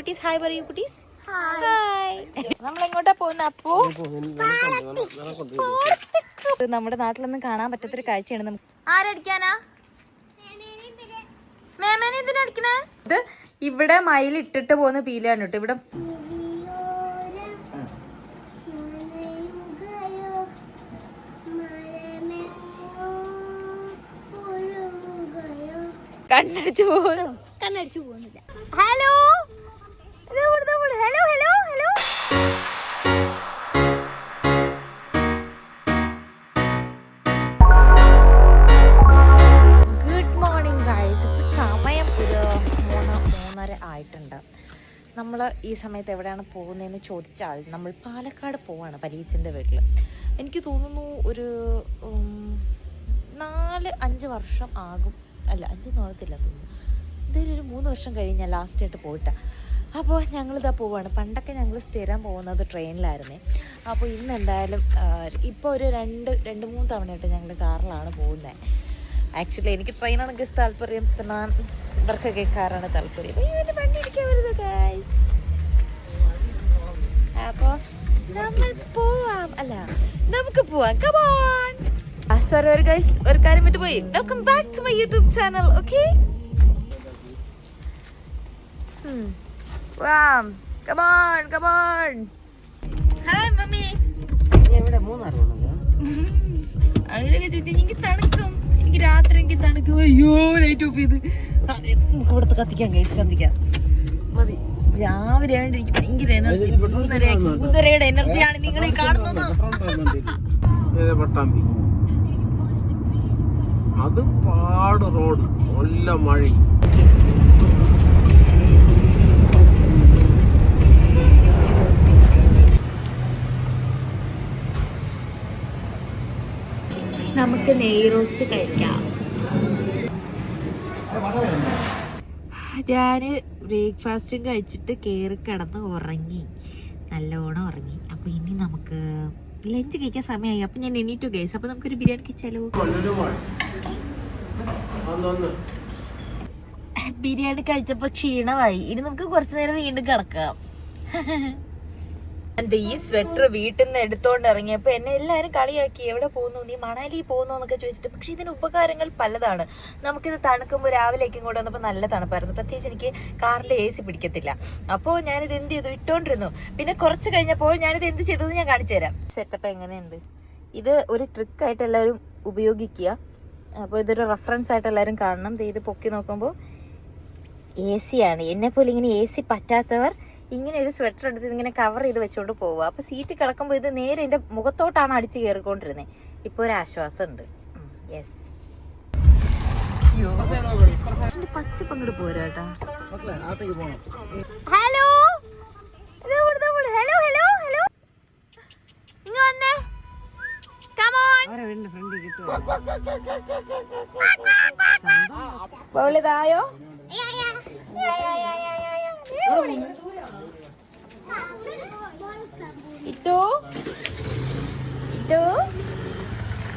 കുട്ടീസ്. Hi പറയൂ കുട്ടീസ്? Hi നമ്മൾ എങ്ങോട്ടാ പോകുന്ന അപ്പു? ഇത് നമ്മുടെ നാട്ടിലൊന്നും കാണാൻ പറ്റാത്തൊരു കാഴ്ചയാണ് നമുക്ക്. ആരടിക്കാനാ? മേമേനെ ഇതിനടിക്കണേ ഇത് ഇവിടെ മയിൽ ഇട്ടിട്ട് പോകുന്ന പീലാണ് കേട്ടോ. ഇവിടെ കണ്ണടിച്ചു പോകുന്നു കണ്ണടിച്ചു പോകുന്നില്ല hello hello hello hello good morning guys സമയം ആയിട്ടുണ്ട്. നമ്മൾ ഈ സമയത്ത് എവിടെയാണ് പോകുന്നതെന്ന് ചോദിച്ചാൽ നമ്മൾ പാലക്കാട് പോവാണ് പരീച്ചന്റെ വീട്ടിൽ എനിക്ക് തോന്നുന്നു ഒരു നാല് അഞ്ച് വർഷം ആകും. അല്ല അഞ്ച് നോക്കത്തില്ല തോന്നുന്നു. എന്തായാലും ഒരു മൂന്ന് വർഷം കഴിഞ്ഞാൽ ലാസ്റ്റ് ആയിട്ട് പോയിട്ടാ. അപ്പോൾ ഞങ്ങളിതാ പോവാണ്. പണ്ടൊക്കെ ഞങ്ങൾ സ്ഥിരം പോകുന്നത് ട്രെയിനിലായിരുന്നേ. അപ്പോൾ ഇന്ന് എന്തായാലും ഇപ്പോൾ ഒരു രണ്ട് രണ്ട് മൂന്ന് തവണയായിട്ട് ഞങ്ങൾ കാറിലാണ് പോകുന്നത് ആക്ച്വലി എനിക്ക് ട്രെയിനാണെങ്കിൽ താല്പര്യം പിന്നെ ഇവർക്കൊക്കെ കാറാണ് താല്പര്യം. വണ്ടി ഇടിക്കാൻ വരുന്നത് ഗൈസ് അപ്പോൾ നമ്മൾ പോവാം. അല്ല നമുക്ക് പോവാം. കമോൺ സോറി ഒരു ഗൈസ് ഒരു കാര്യം വിട്ടു പോയി. Welcome back to my YouTube channel okay warm come on come on hi mummy എവിടെ? മൂന്നാർ പോണത് അങ്ങനെയൊക്കെ ചോദിച്ചാൽ എനിക്ക് തണുക്കും. എനിക്ക് രാത്രി എനിക്ക് തണുക്കും. അയ്യോ ലൈറ്റ് ഓഫ് ചെയ്ത്. നമുക്ക് ഇവിടുത്തെ കത്തിക്കാം കേസ് കത്തിക്കാം. മതി. രാവിലെ ആയിട്ട് എനിക്ക് ഭയങ്കര എനർജി മൂന്നര മൂന്നരയുടെ എനർജിയാണ് നിങ്ങൾ ഈ കാണുന്നത്. പട്ടാമ്പി. അത് പാട് റോഡ്. നല്ല മഴ. നമുക്ക് നെയ് റോസ്റ്റ് കഴിക്കാം. ഞാൻ ബ്രേക്ക്ഫാസ്റ്റും കഴിച്ചിട്ട് കയറി കിടന്ന് ഉറങ്ങി. നല്ലോണം ഉറങ്ങി. അപ്പൊ ഇനി നമുക്ക് ലഞ്ച് കഴിക്കാൻ സമയമായി. അപ്പൊ ഞാൻ എണീറ്റു ഗൈസ് അപ്പൊ നമുക്കൊരു ബിരിയാണി കഴിച്ചാലോ? ബിരിയാണി കഴിച്ചപ്പോ ക്ഷീണമായി. ഇനി നമുക്ക് കുറച്ചു നേരം വീണ്ടും കിടക്കാം. എന്റെ ഈ സ്വെറ്റർ വീട്ടിൽ നിന്ന് എടുത്തോണ്ട് ഇറങ്ങിയപ്പോ എന്നെ എല്ലാരും കളിയാക്കി. എവിടെ പോകുന്നു? നീ മണാലി പോകുന്നു എന്നൊക്കെ ചോദിച്ചിട്ട്. പക്ഷെ ഇതിന് ഉപകാരങ്ങൾ പലതാണ്. നമുക്കിത് തണുക്കുമ്പോൾ രാവിലേക്കും കൂടെ വന്നപ്പോൾ നല്ല തണുപ്പായിരുന്നു. പ്രത്യേകിച്ച് എനിക്ക് കാറിന്റെ എ സി പിടിക്കത്തില്ല. അപ്പോൾ ഞാനിത് എന്ത് ചെയ്തു? ഇട്ടോണ്ടിരുന്നു. പിന്നെ കുറച്ച് കഴിഞ്ഞപ്പോൾ ഞാനിത് എന്ത് ചെയ്തതെന്ന് ഞാൻ കാണിച്ചു തരാം. സെറ്റപ്പ് എങ്ങനെയുണ്ട്? ഇത് ഒരു ട്രിക്കായിട്ട് എല്ലാവരും ഉപയോഗിക്കുക. അപ്പോൾ ഇതൊരു റെഫറൻസ് ആയിട്ട് എല്ലാവരും കാണണം. ഇത് പൊക്കി നോക്കുമ്പോൾ എ സി ആണ്. എന്നെ പോലെ ഇങ്ങനെ എ സി പറ്റാത്തവർ ഇങ്ങനെ ഒരു സ്വെറ്റർ എടുത്ത് ഇങ്ങനെ കവർ ചെയ്ത് വെച്ചോണ്ട് പോവുക അപ്പൊ സീറ്റ് കിടക്കുമ്പോൾ ഇത് നേരെ എന്റെ മുഖത്തോട്ടാണ് അടിച്ച് കയറിക്കൊണ്ടിരുന്നത് ഇപ്പൊ ഒരു ആശ്വാസം ഉണ്ട് യെസ് പച്ച പങ്കിട്ട് പോരാട്ടാ ഹലോ ഹലോ ഹലോ ഹലോ ഇങ്ങ് വന്നേ കമോൺ ആരാ ഇത്തു. ഇറ്റു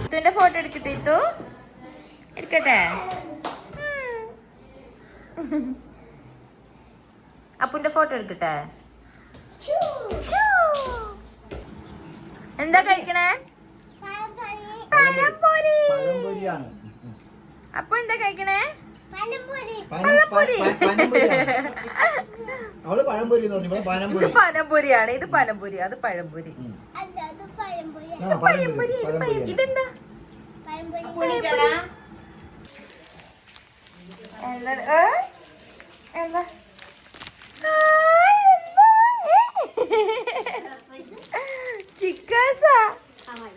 ഇറ്റുവിന്റെ ഫോട്ടോ എടുക്കട്ടെ ഇത്തു. എടുക്കട്ടെ. അപ്പുന്റെ ഫോട്ടോ എടുക്കട്ടെ. എന്താ കഴിക്കണേ? അപ്പൊ എന്താ കഴിക്കണേ? അവൾ പഴംപൊരി പനംപൊരി പനംപൊരിയാണ് ഇത് പനംപൊരി അത് പഴംപൊരി. പഴംപൊരി. ഇതെന്താ? എന്താ? സ്റ്റിക്കേഴ്സാ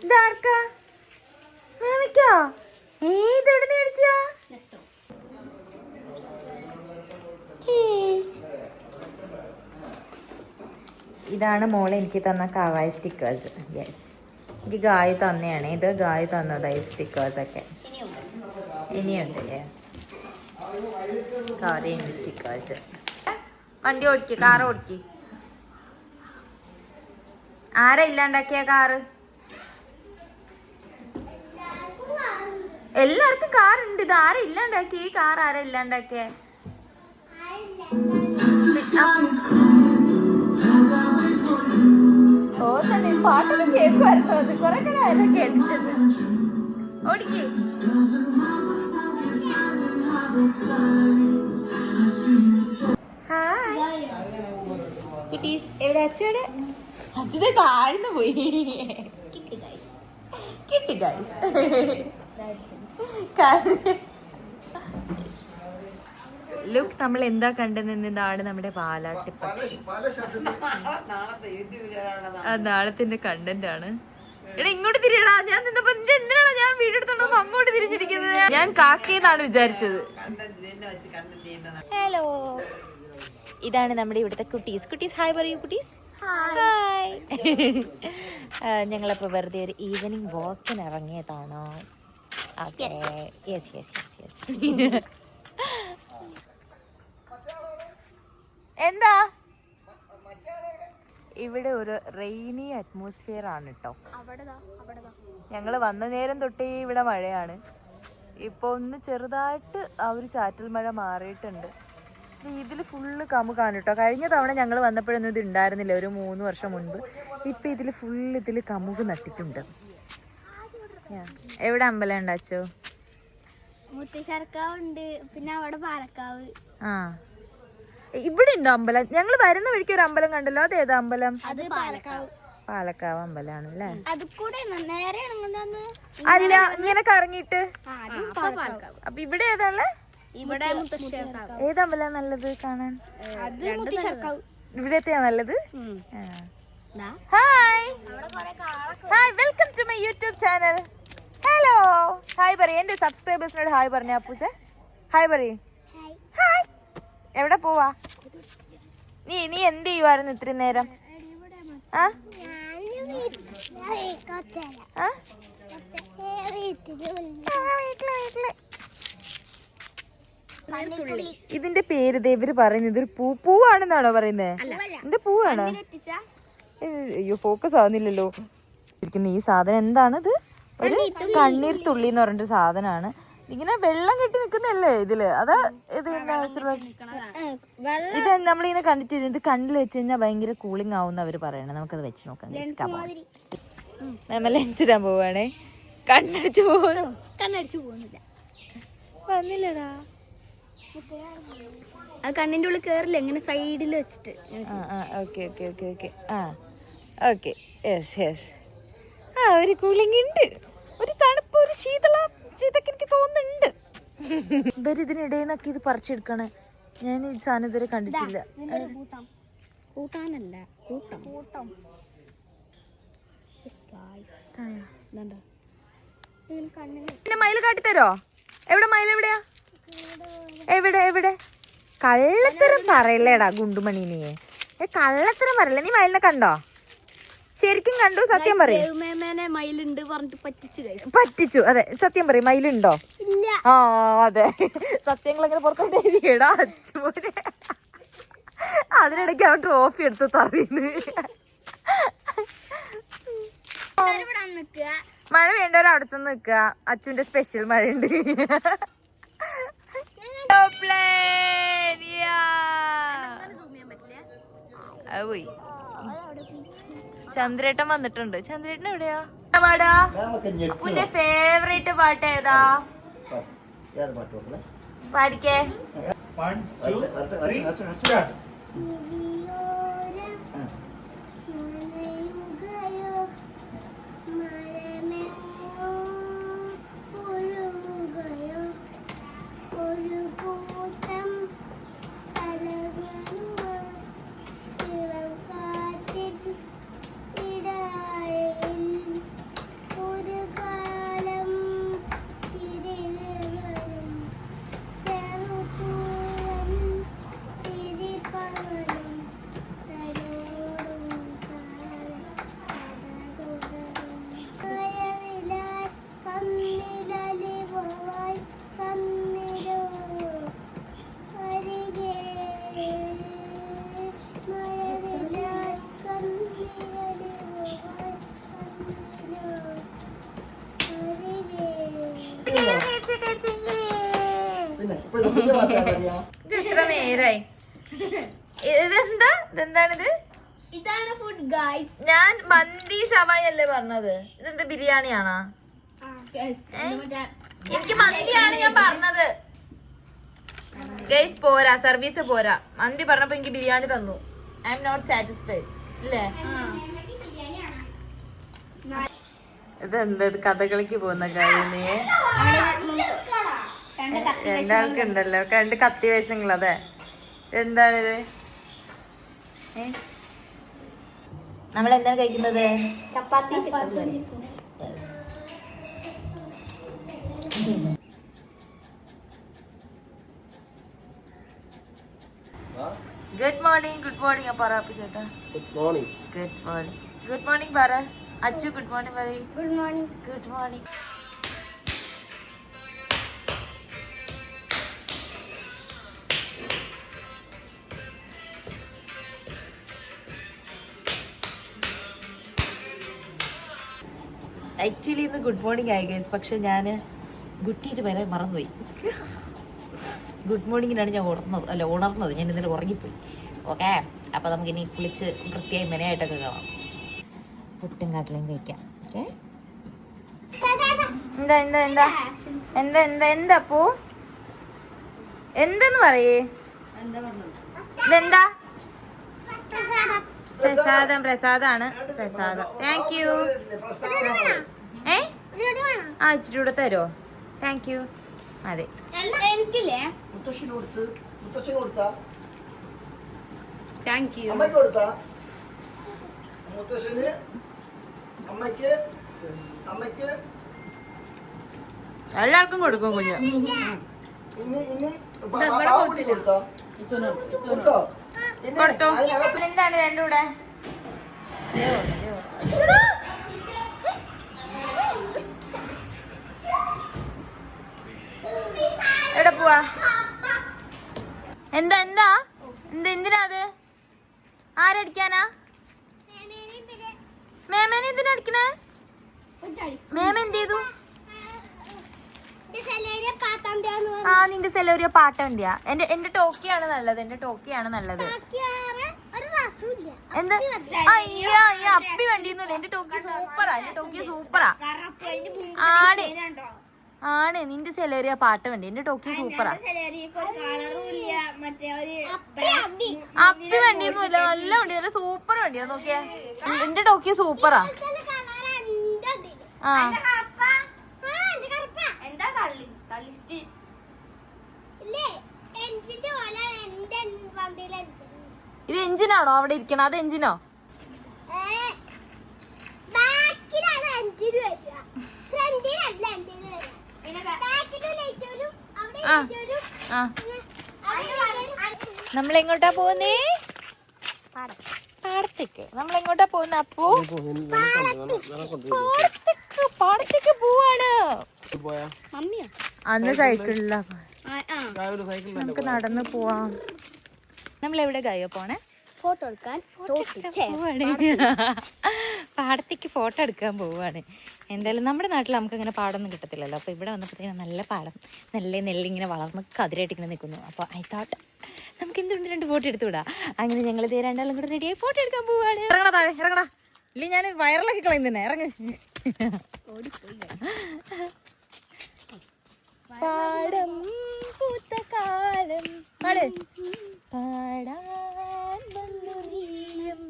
ഇതാർക്കാ? മാമിക്കോ ഏ ഇതെവിടെ മേടിച്ചാ ഇതാണ് മോളെ എനിക്ക് തന്ന കവായ സ്റ്റിക്കേഴ്സ് യെസ് എനിക്ക് ഗായ് തന്നെയാണ്. ഇത് ഗായ് തന്നതായി സ്റ്റിക്കേഴ്സ് ഒക്കെ. ഇനിയുണ്ട് സ്റ്റിക്കേഴ്സ് വണ്ടി ഓടിക്ക് കാർ ഓടിക്ക്. ആരാ ഇല്ലാണ്ടാക്കിയ കാറ് എല്ലാവർക്കും കാറുണ്ട് ഇത് ആരാ ഇല്ലാണ്ടാക്കിയ ഈ കാർ ആരാ ഇല്ലാണ്ടാക്കിയ ഓ തന്നെ പാട്ടൊക്കെ കേൾക്കുമായിരുന്നു അത് കുറെ കാലം കേട്ടിട്ടുണ്ട് ഓടിക്കേ. കുട്ടീസ് എവിടെ? അച്ഛയുടെ അച്ഛനെ താഴ്ന്നു പോയി. കിട്ടി ഗൈസ് ലുക്ക് നമ്മൾ എന്താ കണ്ടെന്നതാണ് നമ്മുടെ പാലാട്ടി നാളത്തിന്റെ കണ്ടന്റ് ആണ്. എടാ ഇങ്ങോട്ട് തിരിയടാ. ഞാൻ നിന്നപ്പോ എന്തിനാണ് ഞാൻ വീഡിയോ എടുത്തോണ്ട് അങ്ങോട്ട് തിരിഞ്ഞിരിക്കുന്നത്? ഞാൻ കാക്കയെന്നാണ് വിചാരിച്ചത്. ഹലോ ഇതാണ് നമ്മുടെ ഇവിടുത്തെ കുട്ടീസ്. കുട്ടീസ് ഹായ് പറയൂ കുട്ടീസ്. ഹായ് ഞങ്ങളപ്പോ വെറുതെ ഒരു ഈവനിങ് വാക്കിന് ഇറങ്ങിയതാണോ? Okay yes yes yes yes എന്താ? ഇവിടെ ഒരു റെയിനി അറ്റ്മോസ്ഫിയർ ആണ് കേട്ടോ ഞങ്ങൾ വന്ന നേരം തൊട്ടേ ഇവിടെ മഴയാണ്. ഇപ്പോൾ ഒന്ന് ചെറുതായിട്ട് ആ ഒരു ചാറ്റൽ മഴ മാറിയിട്ടുണ്ട്. ഇതിൽ ഫുള്ള് കമുകാണ് കേട്ടോ കഴിഞ്ഞ തവണ ഞങ്ങൾ വന്നപ്പോഴൊന്നും ഇത് ഉണ്ടായിരുന്നില്ല ഒരു മൂന്ന് വർഷം മുൻപ്. ഇപ്പൊ ഇതിൽ ഫുള്ള് ഇതിൽ കമുക് നട്ടിട്ടുണ്ട്. എവിടെ അമ്പലം ഉണ്ടാച്ചോ മുത്തശ്ശർക്കാവ് ഉണ്ട് പിന്നെ അവിടെ പാലക്കാവ്. ആ. ഇവിടെ ഉണ്ടോ അമ്പലം. ഞങ്ങൾ വരുന്ന വഴിക്ക് ഒരു അമ്പലം കണ്ടല്ലോ. അത് ഏതാ അമ്പലം? അത് പാലക്കാവ്. പാലക്കാവ് അമ്പലമാണ് അല്ലേ അല്ല ഇങ്ങനെ കറങ്ങിട്ട് പാലക്കാവ്. അപ്പൊ ഇവിടെ ഏതാണ്? ഇവിടെ ഏതമ്പല നല്ലത് കാണാൻ? ഇവിടത്തെയാ നല്ലത്? Hi hi welcome to my YouTube channel hello hi പറയ്. എന്റെ സബ്സ്ക്രൈബേഴ്സിനോട് ഹായ് പറഞ്ഞ അപ്പൂസെ. ഹായ് പറയ്. ഹായ് എവിടെ പോവാ? നീ നീ എന്ത് ചെയ്യുവായിരുന്നു ഇത്രയും നേരം? ആ. ഇതിന്റെ പേര് ദേവര് പറയുന്നത് ഇതൊരു പൂ പൂവാണെന്നാണോ പറയുന്നത് എന്താ പൂവാണോ? അയ്യോ ഫോക്കസ് ആവുന്നില്ലല്ലോ. ഇരിക്കുന്ന ഈ സാധനം എന്താണ് ഇത് ഒരു കണ്ണീർ തുള്ളി എന്ന് പറഞ്ഞിട്ട് സാധനമാണ്. ഇങ്ങനെ വെള്ളം കെട്ടി നിൽക്കുന്നല്ലേ ഇതിൽ? അത് ഇത് ഇത് നമ്മളിങ്ങനെ കണ്ടിട്ട് ഇത് കണ്ണിൽ വെച്ച് കഴിഞ്ഞാൽ ഭയങ്കര കൂളിംഗ് ആവുന്ന അവർ പറയണേ. നമുക്കത് വെച്ച് നോക്കാം നമ്മൾ Come on. നമ്മ ലെൻസ് ഇടാൻ പോവാണേ. കണ്ണടിച്ചു പോകുന്നു കണ്ണടിച്ചു പോകുന്നില്ല. വന്നില്ലടാ. അത് കണ്ണിന്റെ ഉള്ളിൽ കേറില്ല ഇങ്ങനെ സൈഡിൽ വെച്ചിട്ട്. ആ ആ ഓക്കെ ഓക്കെ ഓക്കെ ഓക്കെ ആ ഓക്കെ യെസ് യെസ് ആ ഒരു കൂളിംഗ് ഉണ്ട്. ഒരു തണുപ്പ് ഒരു ശീതള. ശീതൊക്കെ എനിക്ക് തോന്നുന്നുണ്ട്. ഇവർ ഇതിനിടയിൽ നിന്നൊക്കെ ഇത് പറിച്ചെടുക്കണേ. ഞാൻ ഈ സാധനം ഇതുവരെ കണ്ടിട്ടില്ല. കൂട്ടാനല്ല കൂട്ടം കൂട്ടം പിന്നെ മയിൽ കാട്ടിത്തരോ എവിടെ മയിൽ എവിടെയാ? എവിടെ എവിടെ? കള്ളത്തരം പറയല്ലേടാ ഗുണ്ടുമണീനെ ഏ കള്ളത്തരം പറയല്ലേ? നീ മയിലിനെ കണ്ടോ? ശരിക്കും കണ്ടു സത്യം പറയും. ദേവുമേമേനെ മയിലുണ്ട് പറഞ്ഞിട്ട് പറ്റിച്ച് അതെ സത്യം പറയും മയിലുണ്ടോ? ആ അതെ. സത്യങ്ങൾ അങ്ങനെ പുറത്തോട്ട് എഴുതിയടാ അച്ചുമോനെ അതിനിടയ്ക്ക് അവൻ ട്രോഫി എടുത്ത് തറിയുന്നു മഴ വേണ്ടവരും അടുത്ത് നിൽക്കുക. അച്ഛന്റെ സ്പെഷ്യൽ മഴയുണ്ട്. പോയി. ചന്ദ്രേട്ടൻ വന്നിട്ടുണ്ട്. ചന്ദ്രേട്ടൻ എവിടെയാ? പാടാ അപ്പുന്റെ ഫേവറേറ്റ് പാട്ട് ഏതാ? പാടിക്കേ. ഷവായി അല്ലേ പറഞ്ഞത്? ഇതെന്ത് ബിരിയാണിയാണോ? എനിക്ക് മന്തിയാണ് ഞാൻ പറഞ്ഞത്. ഗൈസ് പോരാ സർവീസ് പോരാ. മന്തി പറഞ്ഞപ്പോ എനിക്ക് ബിരിയാണി തന്നു. ഐ എം നോട്ട് സാറ്റിസ്ഫൈഡ് ഇല്ലേ? ഇതെന്താ കഥകളിക്ക് പോകുന്ന കാര്യമേ രണ്ടാൾക്കുണ്ടല്ലോ. രണ്ട് കത്തി വേഷങ്ങൾ അതെ. എന്താണിത്? നമ്മൾ എന്താണ് കഴിക്കുന്നത്? ചപ്പാത്തി ഗുഡ് മോർണിംഗ് ഗുഡ് മോർണിംഗ് പറ അപ്പു ചേട്ടാ. Good morning good morning good morning പറ. അച്ചു ഗുഡ് മോർണിംഗ് പറയും. Good morning good morning actually ഇന്ന് ഗുഡ് മോർണിംഗ് ആയി ഗൈസ് പക്ഷെ ഞാൻ ഗുഡ് നൈറ്റ് വരെ മറന്നുപോയി. ഗുഡ് മോർണിംഗിനാണ് ഞാൻ ഉണർന്നത്. അല്ല ഉണർന്നത്. ഞാൻ ഇന്നലെ ഉറങ്ങിപ്പോയി. ഓക്കെ അപ്പോൾ നമുക്കിനി കുളിച്ച് വൃത്തിയായി മെനയായിട്ടൊക്കെ കാണാം. പുട്ടും കാട്ടിലും കഴിക്കാം. ഓക്കെ എന്താ എന്താ എന്താ? എന്താ എന്താ എന്താ അപ്പൂ എന്തെന്ന് പറയേ? ഇതെന്താ? പ്രസാദം പ്രസാദാണ്. പ്രസാദം. താങ്ക് യു ഏ? ആ ഇച്ചിരി കൂടെ തരുമോ താങ്ക് യു അതെ താങ്ക് യു അമ്മയ്ക്ക് കൊടുത്താ? മുത്തശ്ശന് അമ്മയ്ക്ക് അമ്മയ്ക്ക്. എല്ലാവർക്കും കൊടുക്കും കുഞ്ഞു. ഇനി ഇനി പാവക്കുട്ടി കൊടുത്താ? കൊടുത്തോ. എന്താണ് രണ്ടും കൂടെ എവിടെ പോവാ? എന്താ എന്താ? എന്താ എന്തിനാ അത്? ആരടിക്കാനാ? മേമേനെ എന്തിനാ അടിക്കണേ? മേമ എന്ത് ചെയ്തു? ആ നിന്റെ സെലോരിയ പാട്ട വണ്ടിയാ എന്റെ എന്റെ ടോക്കിയാണ് നല്ലത്. എന്റെ ടോക്കിയാണ് നല്ലത്. എന്താ? അയ്യാ ഈ അപ്പി വണ്ടിയൊന്നുമില്ല. എന്റെ ടോക്കി സൂപ്പറാ. എന്റെ ടോക്കി സൂപ്പറാ. ആണ് ആണ് നിന്റെ സെലേറിയ പാട്ട് വണ്ടി. എന്റെ ടോക്കി സൂപ്പറാ. അപ്പി വണ്ടിയൊന്നുമില്ല. നല്ല വണ്ടി. നല്ല സൂപ്പർ വണ്ടിയാ. നോക്കിയാ. എന്റെ ടോക്കി സൂപ്പറാ. ആ. ഇത് എഞ്ചിനാണോ അവിടെ ഇരിക്കണ അത് എഞ്ചിനോ നമ്മൾ എങ്ങോട്ടാ പോകുന്നേ പാടത്തേക്ക്. നമ്മൾ എങ്ങോട്ടാ പോകുന്ന അപ്പു പാടത്തേക്ക് പാടത്തേക്ക് പോവാണ്. അന്ന് സൈക്കിളിലാ? നമുക്ക് നടന്ന് പോവാം. നമ്മൾ എവിടെ കായോ പോണേ? ഫോട്ടോ എടുക്കാൻ പാടത്തേക്ക്. ഫോട്ടോ എടുക്കാൻ പോവാണ്. എന്തായാലും നമ്മുടെ നാട്ടിൽ നമുക്ക് അങ്ങനെ പാടൊന്നും കിട്ടത്തില്ലല്ലോ. അപ്പോൾ ഇവിടെ വന്നപ്പോഴത്തേക്കും നല്ല പാടം. നല്ല നെല്ലിങ്ങനെ വളർന്ന് കതിരായിട്ട് ഇങ്ങനെ നിൽക്കുന്നു. അപ്പോൾ ഐ തോട്ട് നമുക്ക് എന്തുകൊണ്ട് രണ്ട് ഫോട്ടോ എടുത്തു വിടാം. അങ്ങനെ ഞങ്ങൾ ഇതേ രണ്ടാളും കൂടെ റെഡിയായി ഫോട്ടോ എടുക്കാൻ പോവാണ്. ഇറങ്ങടാ താഴെ ഇറങ്ങടാ. ഇല്ല ഞാൻ വയറിലൊക്കെ കളയുന്നേ ഇറങ്ങ്. ഇറങ്ങ് പാടം പൂത്ത കാലം പാട്. പാടാൻ വന്നു നീയും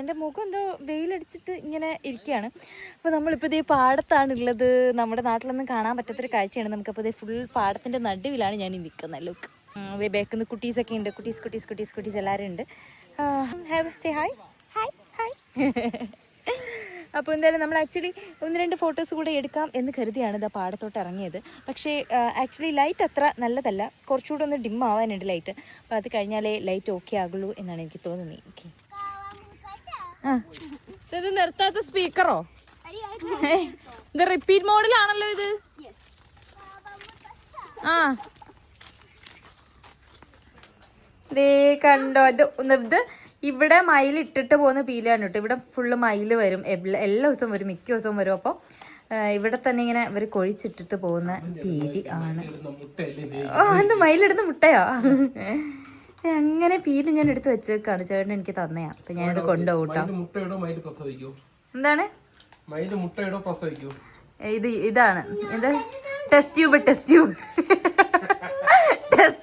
എന്റെ മുഖം എന്തോ വെയിലടിച്ചിട്ട് ഇങ്ങനെ ഇരിക്കുകയാണ്. അപ്പൊ നമ്മളിപ്പോ ഇതേ പാടത്താണ് ഉള്ളത് നമ്മുടെ നാട്ടിലൊന്നും കാണാൻ പറ്റാത്തൊരു കാഴ്ചയാണ്. നമുക്കപ്പോ ഇതേ ഫുൾ പാടത്തിന്റെ നടുവിലാണ് ഞാൻ നിൽക്കുന്നത്. ലുക്ക് ബേക്കുന്ന കുട്ടീസൊക്കെ ഉണ്ട്. കുട്ടീസ് കുട്ടീസ് കുട്ടീസ് കുട്ടീസ് എല്ലാവരും ഉണ്ട്. സേ ഹായ് ഹായ് ഹായ് അപ്പോൾ എന്തായാലും നമ്മൾ ആക്ച്വലി ഒന്ന് രണ്ട് ഫോട്ടോസ് കൂടെ എടുക്കാം എന്ന് കരുതിയാണ് ഇതാ പാടത്തോട്ട് ഇറങ്ങിയത്. പക്ഷേ ആക്ച്വലി ലൈറ്റ് അത്ര നല്ലതല്ല. കുറച്ചുകൂടെ ഒന്ന് ഡിം ആവാനുണ്ട് ലൈറ്റ് അപ്പോൾ അത് കഴിഞ്ഞാലേ ലൈറ്റ് ഓക്കെ ആകുള്ളൂ എന്നാണ് എനിക്ക് തോന്നുന്നത്. ഓക്കെ ആ. ഇത് നിർത്താത്ത സ്പീക്കറോ ഇത് റിപ്പീറ്റ് മോഡലാണല്ലോ ഇത്? ആ. ദേ കണ്ടോ ഇത് ഇവിടെ മയിൽ ഇട്ടിട്ട് പോകുന്ന പീലാണ് കേട്ടോ. ഇവിടെ ഫുള്ള് മയിൽ വരും. എല്ല- ദിവസവും വരും. മിക്ക ദിവസവും വരും. അപ്പോൾ ഇവിടെ തന്നെ ഇങ്ങനെ ഇവർ കൊഴിച്ചിട്ടിട്ട് പോകുന്ന പീലി ആണ്. ഓ എന്ത് മയിലിടുന്ന മുട്ടയോ? അങ്ങനെ പീലി ഞാൻ എടുത്ത് വെച്ചേക്കാണ്. ചേട്ടൻ എനിക്ക് തന്നയാ. അപ്പൊ ഞാനത് കൊണ്ടുപോകട്ടോ എന്താണ്? ഇത് ഇതാണ്. എന്താ test tube test tube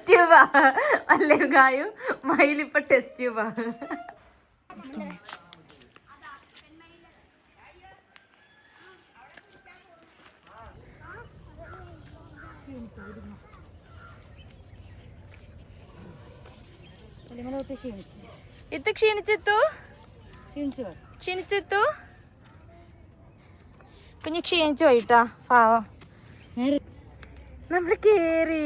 test ട്യൂബാ അല്ലേ ഗായു? മയിലിപ്പ ടെസ്റ്റ് ട്യൂബാ ഇത് ക്ഷീണിച്ചെത്തു? ക്ഷീണിച്ചെത്തു? കുഞ്ഞു ക്ഷീണിച്ചു പോയിട്ടാ പാവം. നമ്മൾ കേറി.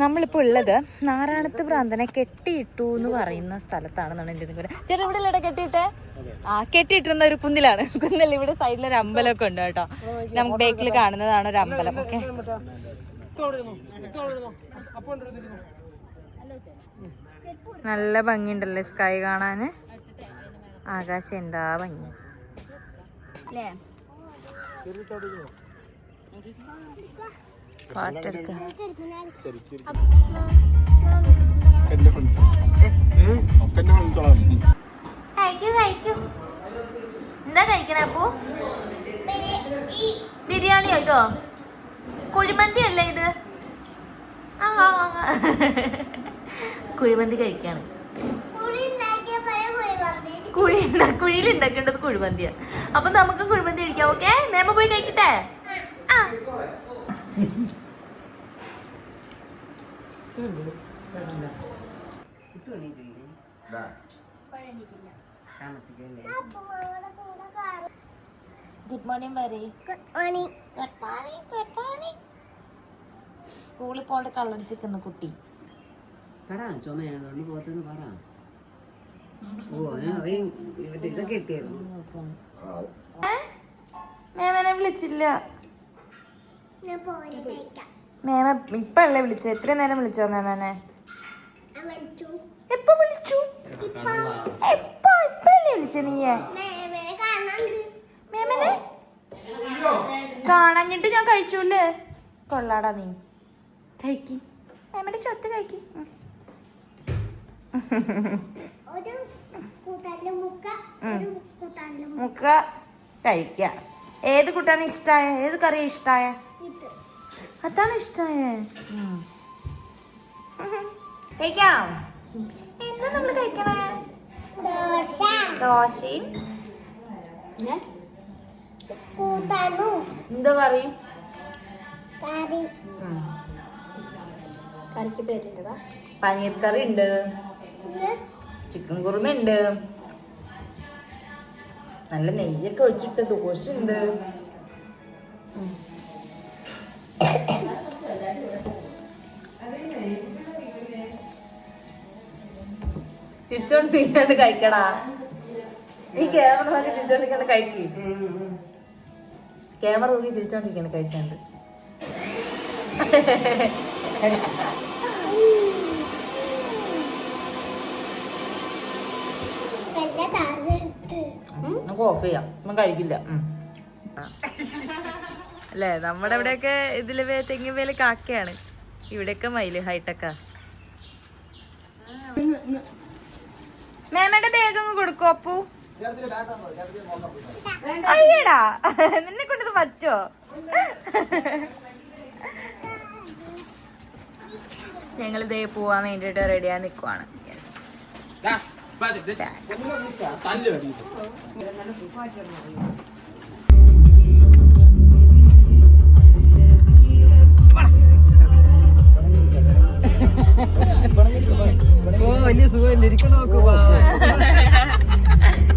നമ്മളിപ്പോ ഉള്ളത് നാരായണത്ത് ഭ്രാന്തനെ കെട്ടിയിട്ടു എന്ന് പറയുന്ന സ്ഥലത്താണെന്നാണ് എന്റെ കൂടെ ചേട്ടാ ഇവിടെ ഇല്ലടാ കെട്ടിയിട്ടെ? ആ കെട്ടിയിട്ടിരുന്ന ഒരു കുന്നിലാണ്. കുന്നിൽ ഇവിടെ സൈഡിൽ ഒരു അമ്പലമൊക്കെ ഉണ്ട് കേട്ടോ. നമുക്ക് ബേക്കിൽ കാണുന്നതാണ് ഒരു അമ്പലം. ഓക്കെ. നല്ല ഭംഗിയുണ്ടല്ലേ സ്കൈ കാണാന്? ആകാശം എന്താ ഭംഗി? പാട്ടെടുക്ക. എന്താ കഴിക്കണേ അപ്പു? ബിരിയാണിയോ കുഴിമന്തി അല്ലേ ഇത്? ആ. കുഴിമന്തി കഴിക്കാണ്. കുഴി കുഴിയിൽ ഉണ്ടാക്കേണ്ടത് കുഴിമന്തിയാ. അപ്പൊ നമുക്ക് കുഴിമന്തി കഴിക്കാം ഓക്കെ? മേമ പോയി കഴിക്കട്ടെ? ഗുഡ് മോർണിംഗ് വരെ good morning good morning good morning സ്കൂളിൽ പോയിട്ട് കള്ളടിച്ചിരിക്കുന്ന കുട്ടി. പറ ചുമയാണ് പോകത്തെന്ന് പറ. ഓ ഞാൻ ഇതൊക്കെ കിട്ടിയായിരുന്നു. മേമനെ വിളിച്ചില്ല. മേമ ഇപ്പഴല്ലേ വിളിച്ച? എത്ര നേരം വിളിച്ചോ മേമനെ? എപ്പോ വിളിച്ചു? എപ്പോ? ഇപ്പഴല്ലേ വിളിച്ച നീയെ? മേമനെ? കാണഞ്ഞിട്ട് ഞാൻ കഴിച്ചൂല്ലേ? കൊള്ളാടാ നീ. കഴിക്കി. മേമന്റെ ചത്ത് കഴിക്കി. മുക്ക കഴിക്ക. ഏത് കൂട്ടാണ് ഇഷ്ടായ? ഏത് കറിയാ ഇഷ്ടായ? അതാണ് ഇഷ്ടായ. കഴിക്കാം. എന്താ നമ്മൾ കഴിക്കണേ? ദോശ ദോശയും എന്താ കറി? കറിക്ക് പേരുണ്ടതാ? പനീർ കറി ഉണ്ട്. ചിക്കൻ കുറുമ ഉണ്ട്. നല്ല നെയ്യൊക്കെ ഒഴിച്ചിട്ട് ദോശ ഉണ്ട്. ചിരിച്ചോണ്ടിരിക്കാണ്ട് കഴിക്കടാ. നീ ക്യാമറ നോക്കി ചിരിച്ചോണ്ടിരിക്കാണ്ട് കഴിക്കി. ക്യാമറ നോക്കി ചിരിച്ചോണ്ടിരിക്കാണ്ട് കഴിക്കാണ്ട്. നമുക്ക് ഓഫ് ചെയ്യാം. നമുക്ക് കഴിക്കില്ല. അല്ലേ? നമ്മുടെ ഇവിടെയൊക്കെ ഇതിൽ തെങ്ങ് തെങ്ങിൻ വേൽ കാക്കയാണ്. ഇവിടെയൊക്കെ മയിൽ ഹൈടെക്കാ. മേമയുടെ ബാഗ് കൊടുക്കോ അപ്പു. അയ്യടാ നിന്നെ കൊണ്ടത് പറ്റോ ഞങ്ങൾ ഇതേ പോവാൻ വേണ്ടിട്ട് റെഡിയാ നിക്കുവാണ്. യെസ് തല്ല് ഓ വലിയ സുഖമല്ല? ഇരിക്കണ? മീനില്ല.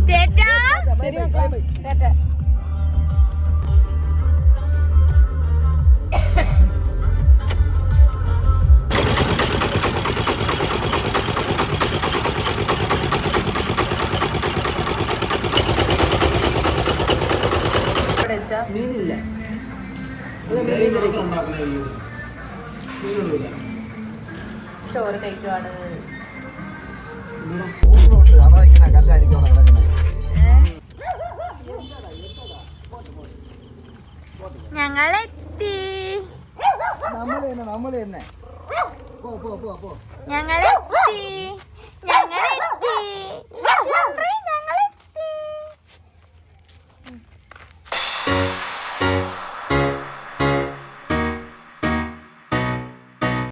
ചേട്ടാ ഇവിടെ വെച്ചാ മീനില്ല ചോറ് കഴിക്കുവാണ്. ഞങ്ങളെത്തി. ഞങ്ങളെത്തി. ഞങ്ങളെത്തി.